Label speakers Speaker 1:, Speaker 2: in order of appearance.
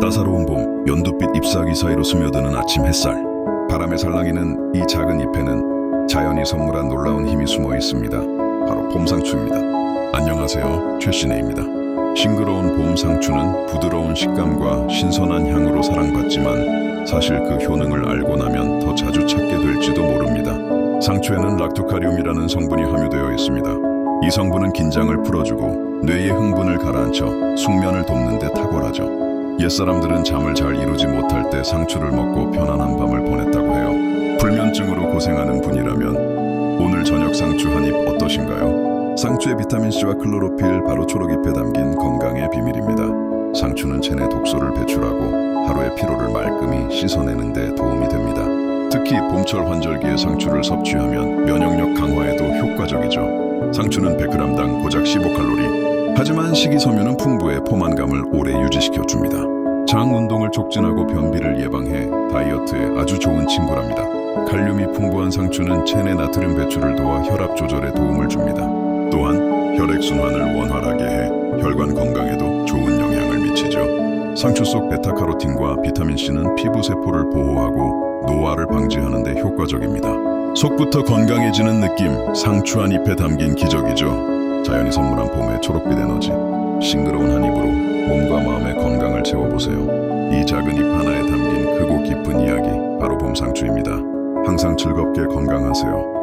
Speaker 1: 따사로운 봄, 연두빛 잎사귀 사이로 스며드는 아침 햇살. 바람에 살랑이는 이 작은 잎에는 자연이 선물한 놀라운 힘이 숨어 있습니다. 바로 봄상추입니다. 안녕하세요. 최신혜입니다. 싱그러운 봄 상추는 부드러운 식감과 신선한 향으로 사랑받지만 사실 그 효능을 알고 나면 더 자주 찾게 될지도 모릅니다. 상추에는 락토카리움이라는 성분이 함유되어 있습니다. 이 성분은 긴장을 풀어주고 뇌의 흥분을 가라앉혀 숙면을 돕는 데 탁월하죠. 옛사람들은 잠을 잘 이루지 못할 때 상추를 먹고 편안한 밤을 보냈다고 해요. 불면증으로 고생하는 분이라면 오늘 저녁 상추 한 입 어떠신가요? 상추의 비타민C와 클로로필 바로 초록잎에 담긴 건강의 비밀입니다. 상추는 체내 독소를 배출하고 하루의 피로를 말끔히 씻어내는 데 도움이 됩니다. 특히 봄철 환절기에 상추를 섭취하면 면역력 강화에도 효과적이죠. 상추는 100g당 고작 15칼로리. 하지만 식이섬유는 풍부해 포만감을 오래 유지시켜 줍니다. 장 운동을 촉진하고 변비를 예방해 다이어트에 아주 좋은 친구랍니다. 칼륨이 풍부한 상추는 체내 나트륨 배출을 도와 혈압 조절에 도움을 줍니다. 또한 혈액 순환을 원활하게 해 혈관 건강에도 좋은 영향을 미치죠. 상추 속 베타카로틴과 비타민 C는 피부 세포를 보호하고 노화를 방지하는 데 효과적입니다. 속부터 건강해지는 느낌, 상추 한 잎에 담긴 기적이죠. 자연이 선물한 봄의 초록빛 에너지, 싱그러운 한 입으로 몸과 마음의 채워보세요. 이 작은 잎 하나에 담긴 크고 깊은 이야기, 바로 봄상추입니다. 항상 즐겁게 건강하세요.